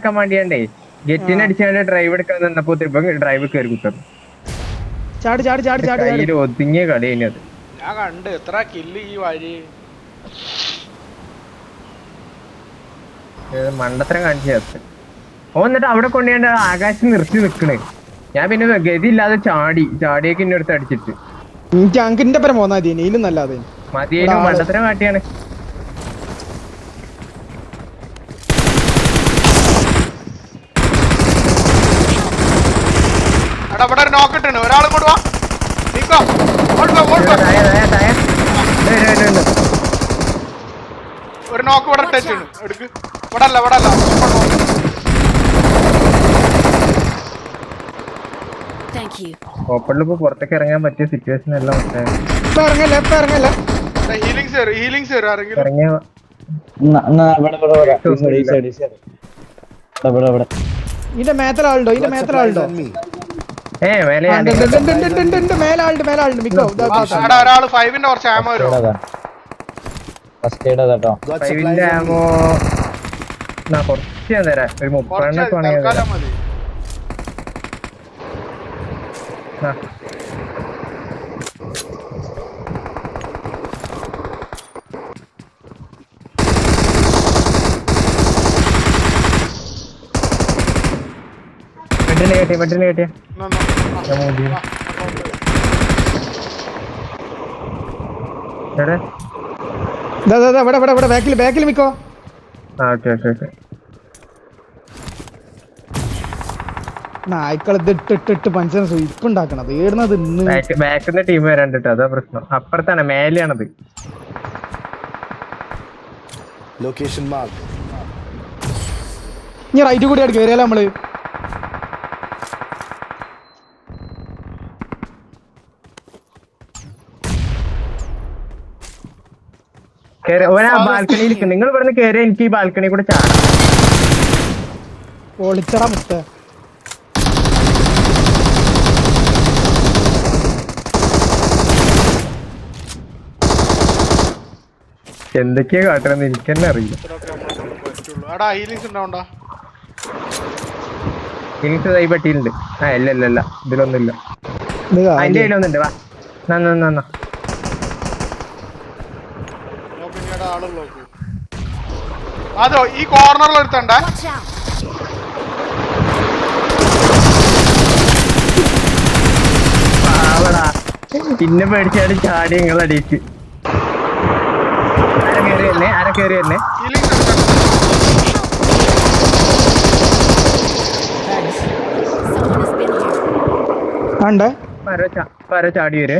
എടുക്കാൻ വേണ്ടിയാണ്ടേ. ഗെറ്റിന് അടിച്ചാണ്ട് ഡ്രൈവ് എടുക്കാൻ നിന്നപ്പോ ഇപ്പൊ ഡ്രൈവ് കയറി കുത്തം ചാടി ചാടി ചാടി ചാടി കയ്യിൽ ഒതുങ്ങിയ കളി അത്. ഞാൻ കണ്ട്. എത്ര കില്ല് ഈ വഴി. ഇത് മണ്ടത്തരം കാണിച്ചു ഓ എന്നിട്ട് അവിടെ കൊണ്ടുപോയി ആകാശം നിർത്തി നിക്കണേ. ഞാൻ പിന്നെ ഗതി ഇല്ലാതെ ചാടി ചാടിയൊക്കെ ഇന്നടുത്ത് അടിച്ചിട്ട്. എനിക്ക് അങ്കിന്റെ പരം പോന്നാ മതിയേനും. മണ്ടത്തരം കാട്ടിയാണ്. ഇവിടെ ഒരു ഒരാൾ ഇങ്ങോട്ട് വാ. നീക്കോ. ദേ, ദേ, ദേ. ഒരു നോക്ക് ഇവിടെ ടച്ച് ഉണ്ട് എടുക്ക്. ഇവിടെ അല്ല ഇവിടെ അല്ല Thank ഓപ്പണിൽ ഇപ്പൊ പുറത്തേക്ക് ഇറങ്ങാൻ പറ്റിയ സിറ്റുവേഷൻ എല്ലാം ഇറങ്ങല്ല ഇപ്പൊ ആരെങ്കിലും. ഇറങ്ങിയ ഇതിന്റെ മേത്തലാളുണ്ടോ? ഇതിന്റെ മേത്തലാളുണ്ടോ? മേലാളുണ്ട് മേലാളുണ്ട്. മിക്കോ ഒരാൾ ഫൈവിന്റെ കുറച്ച് ആമ വരും ഫസ്റ്റ് എയ്ഡ് കേട്ടോ ഫൈവിന്റെ ആമോ എന്നാ കുറച്ച് ഞാൻ തരാം. ഒരു മുപ്പതെണ്ണൊക്കെ വേണമെങ്കിൽ തരാം മതി. കെട്ടിയ ബെഡിനെ കെട്ടിയ. എന്നാ, എന്നാ. ഞാൻ മൂടി ആ, അങ്ങോട്ട്. എവിടെ ഇതാ, ഇതാ, ഇതാ, ഇവിടെ ഇവിടെ ഇവിടെ ബാക്കിൽ ബാക്കിൽ മിക്കോ ആ ഓക്കെ ഓക്കെ ഓക്കെ നായ്ക്കൾ ഇത് ഇട്ട് ഇട്ട് ഇട്ട് പഞ്ചന സ്വീപ്പ് ഉണ്ടാക്കണത്. ഏടുന്നത് ഇന്ന്? ബാക്ക് ബാക്കിന്റെ ടീം വരാണ്ട് കേട്ടോ. അതാ പ്രശ്നം. അപ്പുറത്താണ് മേലെയാണത്. ലൊക്കേഷൻ മാർക്ക് ഇനി റൈറ്റ് കൂടി ആയിട്ട് കയറിയാലോ നമ്മൾ? കേറി ഓനാ ബാൽക്കണിയിൽ നിങ്ങൾ ഇവിടുന്ന് കയറിയ എനിക്ക് ഈ ബാൽക്കണി കൂടെ ചാടാം പൊളിച്ചടാ മുട്ട എന്തൊക്കെയാ കാട്ടണെന്ന് എനിക്ക് തന്നെ അറിയില്ല ഹീലിങ്സ് ഈ പട്ടിയിലുണ്ട്. ആ ഇല്ല ഇല്ല ഇല്ല. ഇതിലൊന്നുമില്ല. ഇത് അതിന്റെ കയ്യിലൊന്നുണ്ട്. വാ. നന്നാ നന്ന നോക്കിയുടെ ആൾ നോക്ക് അതോ ഈ കോർണറിൽ ഒരുത്തണ്ടേ പിന്നെ പേടിച്ചാണ് ചാടി നിങ്ങൾ അടിയിച്ച് ആര കയറി തന്നെ ആര കയറി തന്നെ. ആണ്ടേ? ആരോ ചാടി വരെ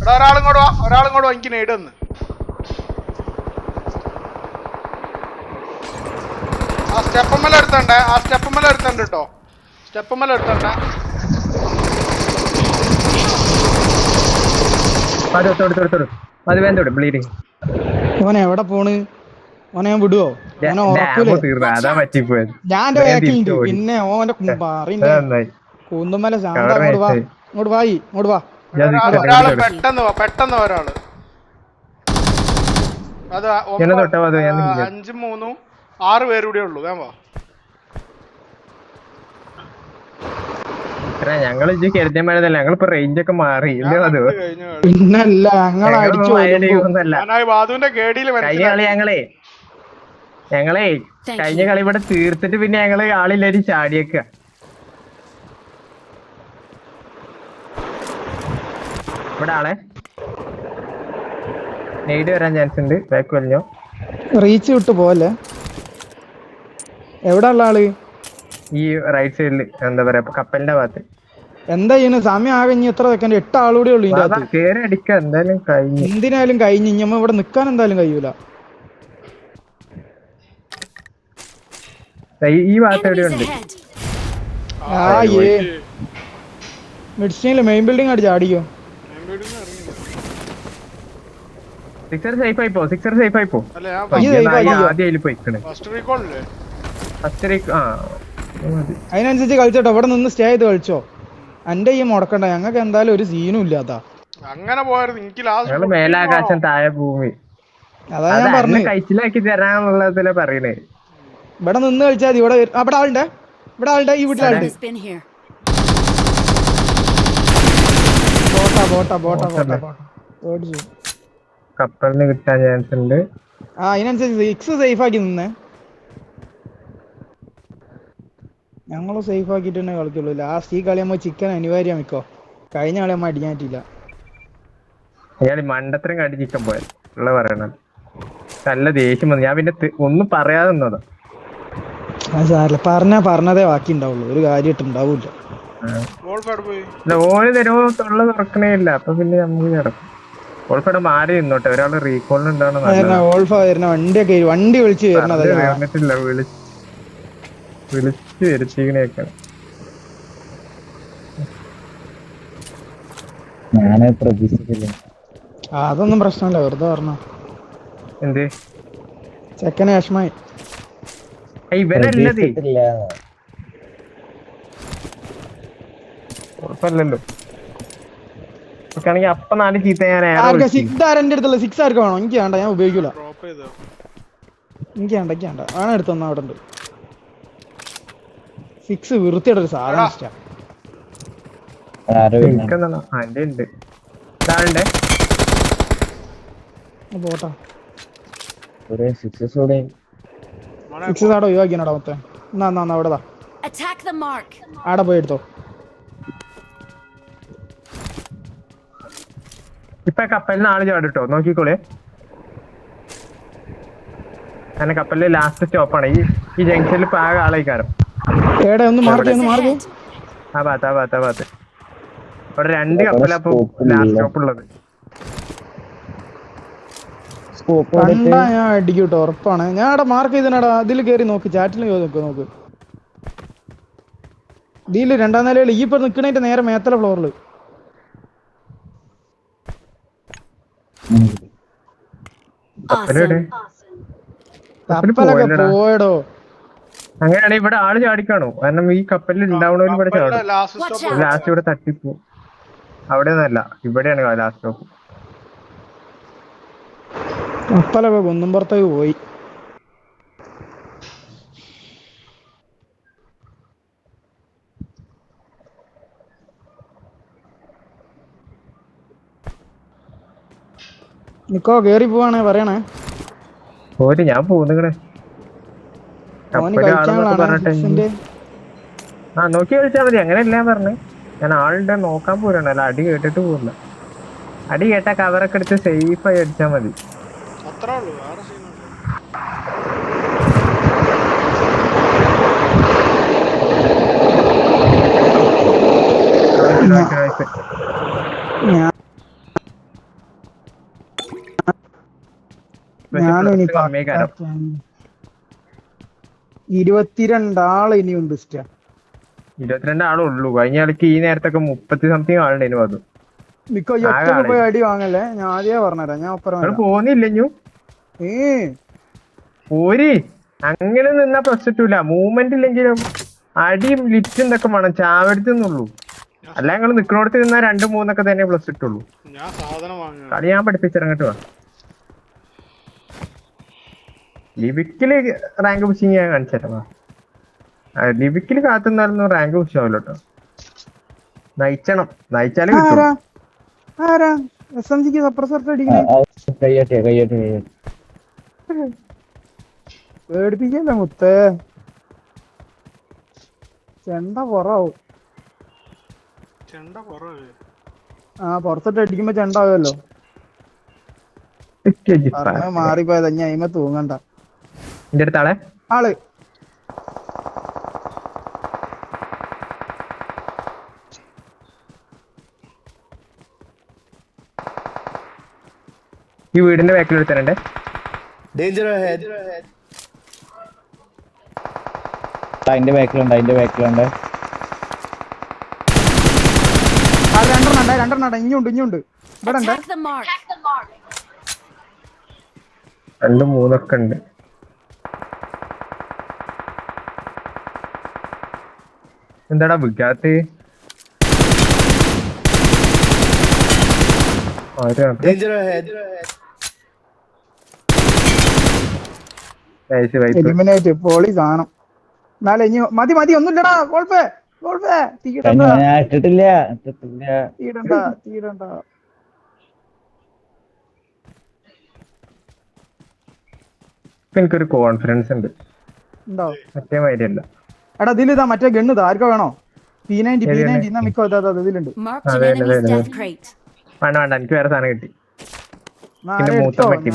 എടാ ഒരാളും കൂടെ വാ ഒരാളും ആ സ്റ്റെപ്പ് ആ സ്റ്റെപ്പമ്മല എടുത്തണ്ടേ ആ സ്റ്റെപ്പമ്മല എടുത്തണ്ട്. കേട്ടോ സ്റ്റെപ്പമ്മല എടുത്തണ്ടേ അത് അത് വേണ്ട ബ്ലീഡിങ് എവിടെ പോണ്? ഓനെ ഞാൻ വിടുവോ? ഞാൻ ഉറക്കൂലേ? ഞാൻ. പിന്നെ ഓന്റെ പറയുന്നേ ശാന്ത Cover വാ. ഇങ്ങോട്ട് വായി ഇങ്ങോട്ട് വാ. പെട്ടെന്ന് വാ പെട്ടെന്ന് വാ ഒരാൾ. അത് അഞ്ചും മൂന്നും ആറ് പേരൂടെ ഉള്ളൂ വേം വാ. എടാ, ഞങ്ങൾ ഇജ്ജ് കരുതിയ മഴ ഞങ്ങളിപ്പോ റേഞ്ച് ഒക്കെ മാറി. പിന്നല്ല ഞങ്ങളെ ഞങ്ങളെ കഴിഞ്ഞ കളി ഇവിടെ തീർത്തിട്ട് പിന്നെ ഞങ്ങൾ ആളില്ലാരും ചാടിയേക്ക ഇവിടെ ആളെ. നെയ്ഡ് വരാൻ ചാൻസ് ഉണ്ട്. ബാക്ക് വലിഞ്ഞോ റീച്ച് വിട്ട് പോലെ എവിടെ ഉള്ള ആൾ? ഈ റൈറ്റ് സൈഡിൽ എന്താ പറയാ കപ്പലിന്റെ ഭാഗത്ത്. എന്താ ചെയ്യുന്നത്? സമയം ആകെ ഇനി എത്ര സെക്കൻഡ് എട്ട് ആളൂടെ ഉള്ളു ഇതിന്റെ വാ, കേറി അടിക്ക എന്തായാലും കഴിഞ്ഞു. എന്തിനായാലും കഴിഞ്ഞു. ഇനി നമ്മ ഇവിടെ നിക്കാൻ എന്തായാലും കഴിയൂല. ഈ- ഭാഗത്ത് എവിടെ ഉണ്ട്. ahead. ആ ഏ മെഡിസിനിൽ മെയിൻ ബിൽഡിംഗ് അടിച്ചാ അടിക്കോ സിക്സർ സേഫ് ആയിപ്പോ സിക്സർ സേഫ് ആയിപ്പോ അല്ല ഞാൻ ആയി. ആദ്യം അതിൽ പോയിക്കണ്. ഫസ്റ്റ് ആ മതി. അതിനനുസരിച്ച് കളിച്ചോട്ടോ ഇവിടെ നിന്ന് സ്റ്റേ ചെയ്ത് കളിച്ചോ. എന്റെ ഈ മുടക്കണ്ട ഞങ്ങൾക്ക് എന്തായാലും ഒരു സീനും ഇല്ലാത്ത അങ്ങനെ പോയത് എനിക്ക് മേലാകാശം താഴെ ഭൂമി. അതാ ഞാൻ പറഞ്ഞു. കഴിച്ചിലാക്കി തരാന്നുള്ളതിലെ പറയണേ. ഇവിടെ നിന്ന് കളിച്ചാൽ മതി ഇവിടെ അവിടെ ആളുണ്ട്. ഇവിടെ ആളുണ്ട് ഈ വീട്ടിലാളുണ്ട് ബോട്ടാ. ബോട്ടാ ബോട്ടാ ബോട്ടാ ബോട്ടാ ഓടിച്ചു. കപ്പലിന് കിട്ടാൻ ചാൻസ് ഉണ്ട്. ആ അതിനനുസരിച്ച് സിക്സ് സേഫ് ആക്കി നിന്നേ. ഞങ്ങൾ സേഫ് ആക്കിട്ട് തന്നെ കളിക്കുള്ളൂ. ലാസ്റ്റ് ഈ കളി നമ്മൾ ചിക്കൻ അനിവാര്യം മിക്കോ കഴിഞ്ഞ കളി നമ്മൾ അടിക്കാൻ പറ്റില്ല അയാൾ മണ്ടത്തരം കടി ചിക്കൻ പോയത് ഉള്ള പറയണത്. നല്ല ദേഷ്യം വന്നു. ഞാൻ പിന്നെ ഒന്നും പറയാതെ നിന്നതാ. സാറില്ല പറഞ്ഞാ പറഞ്ഞതേ ബാക്കി ഉണ്ടാവുള്ളൂ. ഒരു കാര്യമായിട്ട് ഉണ്ടാവൂല ഓന് തരുമോ തൊള്ള തുറക്കണേ ഇല്ല. അപ്പൊ പിന്നെ നമുക്ക് കിടക്കും ഓൾപ്പടെ മാറി നിന്നോട്ടെ ഒരാൾ റീകോളിന് ഉണ്ടാവണം വരുന്ന ഓൾഫ വരുന്ന വണ്ടിയൊക്കെ വണ്ടി വിളിച്ച് വരുന്നതല്ല വന്നിട്ടില്ല വിളിച്ച് വിളിച്ച് വരുത്തിക്കണേക്കാണ് ഞാൻ പ്രതീക്ഷിച്ചില്ല അതൊന്നും പ്രശ്നമില്ല വെറുതെ പറഞ്ഞു എന്ത്? ചെക്കന് വിഷമായി. ഇവനല്ലതേ ഉറപ്പല്ലല്ലോ. ആണെങ്കിൽ അപ്പൊ നാല് ചീത്ത ഞാൻ സിക്സ് ആര് എന്റെ അടുത്തുള്ള? സിക്സ് ആർക്ക് വേണോ? എനിക്ക് വേണ്ട ഞാൻ ഉപയോഗിക്കൂല. എനിക്ക് വേണ്ട എനിക്ക് വേണ്ട. വേണം എടുത്തൊന്നും അവിടെ ഉണ്ട്. സിക്സ് വൃത്തിയുടെ ഒരു സാധനം ഇഷ്ടാ. പോട്ടാ. സിക്സ് ആടെ ഒഴിവാക്കിയാടാ മൊത്തം? എന്നാ എന്നാ എന്നാ അവിടെ Attack the mark. ആടെ പോയി എടുത്തോ. ഇപ്പൊ കപ്പലിന് ആൾ ചാടിട്ടോ? നോക്കിക്കോളേ. അങ്ങനെ കപ്പലിൽ ലാസ്റ്റ് സ്റ്റോപ്പാണ് ഈ ഈ ജംഗ്ഷനിൽ ഇപ്പൊ ആകെ ആളായിക്കാരം ഏടെ ഒന്ന് മാർക്ക് ഒന്ന് മാർക്ക് ആ ഭാഗത്ത് ആ ഭാഗത്ത് ആ ഭാഗത്ത്. അവിടെ രണ്ട് കപ്പലാ ലാസ്റ്റ് സ്റ്റോപ്പ് ഉള്ളത്. സ്കോപ്പ് കണ്ടാ ഞാൻ അടിക്കൂട്ടോ ഉറപ്പാണ്. ഞാൻ അവിടെ മാർക്ക് ചെയ്തിനാടാ അതിൽ കയറി നോക്ക് ചാറ്റിൽ നോക്ക് നോക്ക്. ഇതിൽ രണ്ടാം നിലയിൽ ഈ ഇപ്പൊ നിക്കണേന്റെ നേരെ മേത്തല ഫ്ലോറിൽ കപ്പലെവിടെ കപ്പൽ കപ്പലൊക്കെ പോയല്ലോടാ. പോയടോ. അങ്ങനെയാണെങ്കിൽ ഇവിടെ ആൾ ചാടിക്കാണോ? കാരണം ഈ കപ്പലിൽ ഉണ്ടാവണവരും ഇവിടെ ചാടും. ലാസ്റ്റ് സ്റ്റോപ്പ് ലാസ്റ്റ് ഇവിടെ തട്ടിപ്പോ അവിടെ ഒന്നല്ല ഇവിടെയാണ് ലാസ്റ്റ് സ്റ്റോപ്പ് കപ്പലൊക്കെ കുന്നും പുറത്തേക്ക് പോയി. നിക്കോ കേറി പോവാണ് പറയണേ. പോര് ഞാൻ പോകുന്നിങ്ങടെ ആ നോക്കി കളിച്ചാൽ മതി. അങ്ങനെയല്ല പറഞ്ഞു. ഞാൻ ആളുടെ നോക്കാൻ പോരണല്ല അല്ല അടി കേട്ടിട്ട് പോരില്ല അടി കേട്ട കവറൊക്കെ എടുത്ത് സേഫ് ആയി അടിച്ചാൽ മതി. ഞാൻ ഞാനും ഇനി. ഇരുപത്തിരണ്ടാൾ ഇനിയുണ്ട് ഇഷ്ട. ഇരുപത്തിരണ്ട് ആളുള്ളൂ ഉള്ളൂ. കഴിഞ്ഞ കളിക്ക് ഈ നേരത്തൊക്കെ മുപ്പത്തി സംതിങ് ആളുണ്ടായിരുന്നു അത്. ആകെ പോയി അടി വാങ്ങല്ലേ? ഞാൻ ആദ്യമേ പറഞ്ഞുതരാം ഞാൻ വരാം. പോന്നില്ലഞ്ഞു ഏ. പോരി. അങ്ങനെ നിന്നാ പ്രശ്നത്തില്ല മൂവ്മെന്റ് ഇല്ലെങ്കിലും അടിയും ലിറ്റും ഇതൊക്കെ വേണം. ചാവെടുത്തുന്നുള്ളൂ അല്ല ഞങ്ങൾ നിക്കണോടത്ത് നിന്നാ രണ്ടും മൂന്നൊക്കെ തന്നെ പ്ലസ് ഇട്ടുള്ളൂ. ഞാൻ സാധനം വാങ്ങുക കളി ഞാൻ പഠിപ്പിച്ചിറങ്ങട്ട് വാ. ലിബിക്കിൽ റാങ്ക് പുഷിങ് ഞാൻ. ആ, ലിബിക്കിൽ കാത്തുന്നാലൊന്നും റാങ്ക് പുഷ് ആവില്ല കേട്ടോ നയിച്ചണം. നയിച്ചാലേ പേടിപ്പിക്കല്ലേ മുത്തേ. ചെണ്ട പുറവും. ചെണ്ട കുറവ് ആ പുറത്തിട്ട് അടിക്കുമ്പോ ചെണ്ട ആവുമല്ലോ പറഞ്ഞ മാറിപ്പോയതാ. ഞാൻ അയിമ തൂങ്ങണ്ട. എന്റെ അടുത്താളെ ആൾ? ഈ വീടിന്റെ ബാക്കിൽ എടുത്തരണ്ടേ. അതിന്റെ ബാക്കിലുണ്ട് അതിന്റെ ബാക്കിലുണ്ട്. ആ രണ്ടെണ്ണം ഉണ്ട് രണ്ടെണ്ണം ഉണ്ട്. ഇഞ്ഞുണ്ട് ഇഞ്ഞുണ്ട് ഇവിടെ ഉണ്ട് Attack രണ്ടും മൂന്നൊക്കെ ഉണ്ട്. എന്താടാ വൈപ്പ് എലിമിനേറ്റ് പോളി സാധനം എന്നാലും ഇനി മതി മതി ഒന്നുമില്ലടാ ഗോൾഫേ ഗോൾഫേ. തീടണ്ട ഞാൻ ഇട്ടിട്ടില്ല ഇട്ടിട്ടില്ല. തീടണ്ട തീടണ്ട എനിക്കൊരു കോൺഫിഡൻസ് ഉണ്ട്. ഉണ്ടോ? മറ്റേ എടാ ഇതിലിതാ മറ്റേ ഗണ്ണ് ഇതാ. ആർക്കാ വേണോ? P ninety P? നയന്റി എന്നാ മിക്കോ ഇതാ ഇതാ, ഇതിലുണ്ട്. വേണ്ട വേണ്ട എനിക്ക് വേറെ സാധനം കിട്ടി. മൂത്തമ്മ കിട്ടി.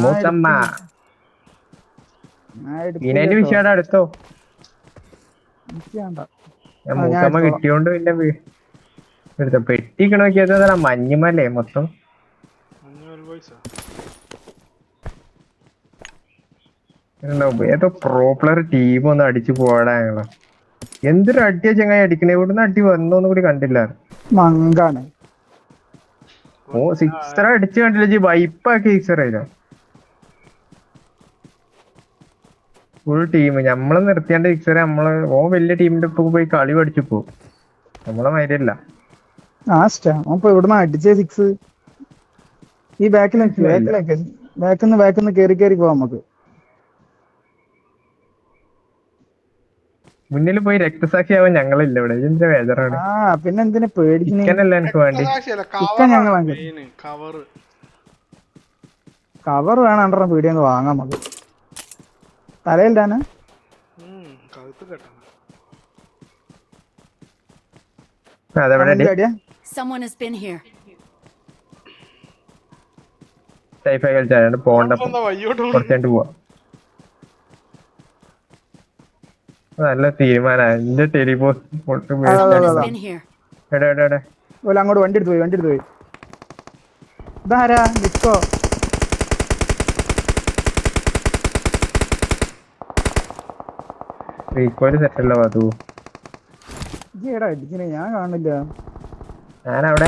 വിഷയം അടുത്തോ മൂത്തമ്മ. കിട്ടിയോണ്ട് പിന്നെ എടുത്ത. പെട്ടിക്കണ നോക്കിയാ മഞ്ഞുമല്ലേ മൊത്തം. ഏതോ പ്രോപ്പർ ടീം ഒന്ന് അടിച്ചു പോടാ ഞങ്ങൾ. എന്തൊരു അടിയാ ചങ്ങായി അടിക്കണേ? ഇവിടുന്ന് അടി വന്നോന്നും കൂടി കണ്ടില്ല. മങ്കാണ്. ഓ സിക്സർ അടിച്ചു കണ്ടില്ല ജി. വൈപ്പാക്കി സിക്സർ ആയില്ല? Full team. നമ്മളെ നിർത്തിയാണ്ട് സിക്സർ നമ്മൾ ഓ വലിയ ടീമിന്റെ ഒപ്പം പോയി കളി പഠിച്ചു പോ. നമ്മളെ മൈരല്ല ഇവിടുന്ന് അടിച്ചേ സിക്സ്. ഈ ബാക്കിലേക്ക് ബാക്കിലേക്ക് ബാക്കിൽ നിന്ന് കേറി കേറി പോവാം നമുക്ക്. മുന്നിൽ പോയി രക്തസാക്ഷിയാവാൻ ഞങ്ങളില്ല ഇവിടെ. ഇതിന്റെ വേദറാണ് ആ പിന്നെ എന്തിനാ പേടിക്കണേ ചിക്കനല്ല എനിക്ക് വേണ്ടി. ഞങ്ങൾ. കവർ വേണം രണ്ടെണ്ണം പീടിയെന്ന് വാങ്ങാം നമുക്ക്. തലയിലാണ് പോകണ്ട കഴുത്ത് കെട്ടണം. നല്ല തീരുമാനം. എന്റെ ടെലിപോസ്റ്റ് Someone has been here. എടാ എടാ എടാ. ഓല അങ്ങോട്ട് വണ്ടി എടുത്ത് പോയി വണ്ടി എടുത്ത് പോയി. ഇതാരാ? നിക്കോ? ഏടാ അടിക്കണേ ഞാൻ കാണില്ല ഞാനവിടെ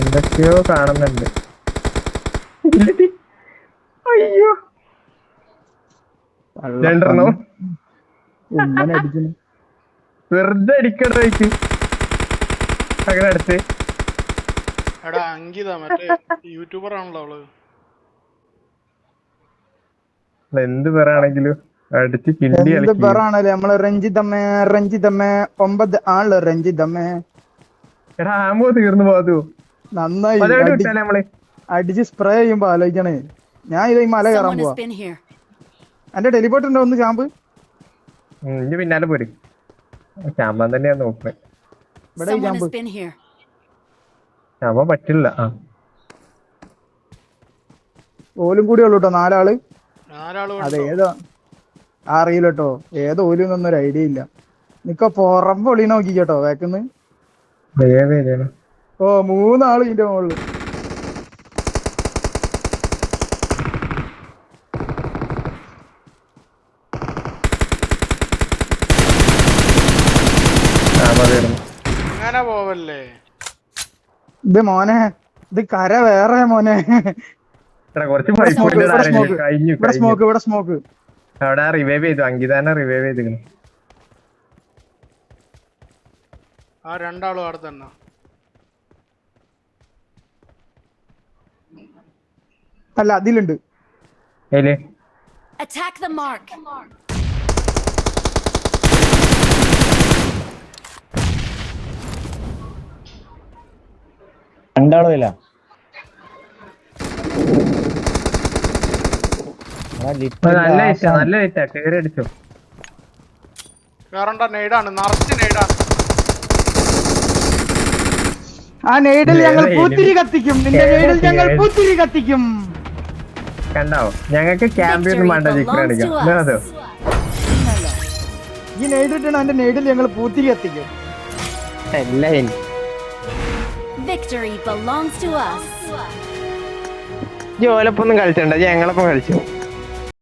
എന്തൊക്കെയോ കാണുന്നുണ്ട്. അയ്യോ. രണ്ടെണ്ണം? വെറുതെ അടിക്കണ വയ്ക്ക് അങ്ങനെ അടുത്ത് എടാ അങ്കിത മറ്റേ യൂട്യൂബർ ആണല്ലോ അവൾ. എന്ത് പറയാണെങ്കിലും അടിച്ച് കിണ്ടി എന്ത് കളിക്കും. പറയാണല്ലേ നമ്മൾ രഞ്ജിതമ്മേ രഞ്ജിതമ്മേ ഒമ്പത് ആൾ രഞ്ജിതമ്മേ. എടാ ആമോ തീർന്നു നന്നായി അടിച്ച് സ്പ്രേ ചെയ്യുമ്പോ ആലോചിക്കണേ. ഞാൻ ഇത് മല കയറാൻ പോവാ. എന്റെ ടെലിപോർട്ട് ഉണ്ടോ ഒന്ന് ചാമ്പ് ഇനി പിന്നാലെ പോര്. ചാമ്പാൻ തന്നെയാ നോക്കണേ. ഇവിടെ. ചാമ്പാൻ പറ്റില്ല ആ. ഓലും കൂടി ഉള്ളു കേട്ടോ നാലാൾ അതെ? ഏതോ അറിയില്ല കേട്ടോ ഏതോ ഓലും ഒന്നും ഒരു ഐഡിയ ഇല്ല. നിക്ക പുറം പൊളി നോക്കി കേട്ടോ വേക്കുന്ന് ഓ മൂന്നാൾ ഇതിന്റെ മുകളിൽ ചാമ്പാൻ തീർന്നു അങ്ങനെ പോവല്ലേ? ഇത് മോനെ ഇത് കര വേറെ മോനെ. ഇവിടെ സ്മോക്ക് ഇവിടെ സ്മോക്ക് അവിടെ റിവൈവ് ചെയ്തു അങ്കിതാനെ റിവൈവ് ചെയ്തിരുന്നു ആ രണ്ടാളും അവിടെ തന്നെ. അല്ല അതിലുണ്ട്. ഏൽ? Attack the mark. രണ്ടാളും ഇല്ല നല്ല ഹിറ്റാ നല്ല ഹിറ്റാ കേറി അടിച്ചു വേറണ്ട നെയ്ഡാണ് നിറച്ച് നെയ്ഡാണ് ആ നെയ്ഡിൽ ഞങ്ങൾ. പൂത്തിരി കത്തിക്കും. നിന്റെ നെയ്ഡിൽ ഞങ്ങൾ. പൂത്തിരി കത്തിക്കും. കണ്ടാവോ? ഞങ്ങൾക്ക് ക്യാമ്പിയൊന്നും വേണ്ട. അതോ ഈ നെയ്ഡിട്ടാണ് എന്റെ നെയ്ഡിൽ ഞങ്ങൾ പൂത്തിരി കത്തിക്കും. എല്ലാം എനിക്ക് Victory belongs to us. ജോലപ്പൊന്നും കളിച്ചണ്ട ഞങ്ങളൊപ്പം കളിച്ചു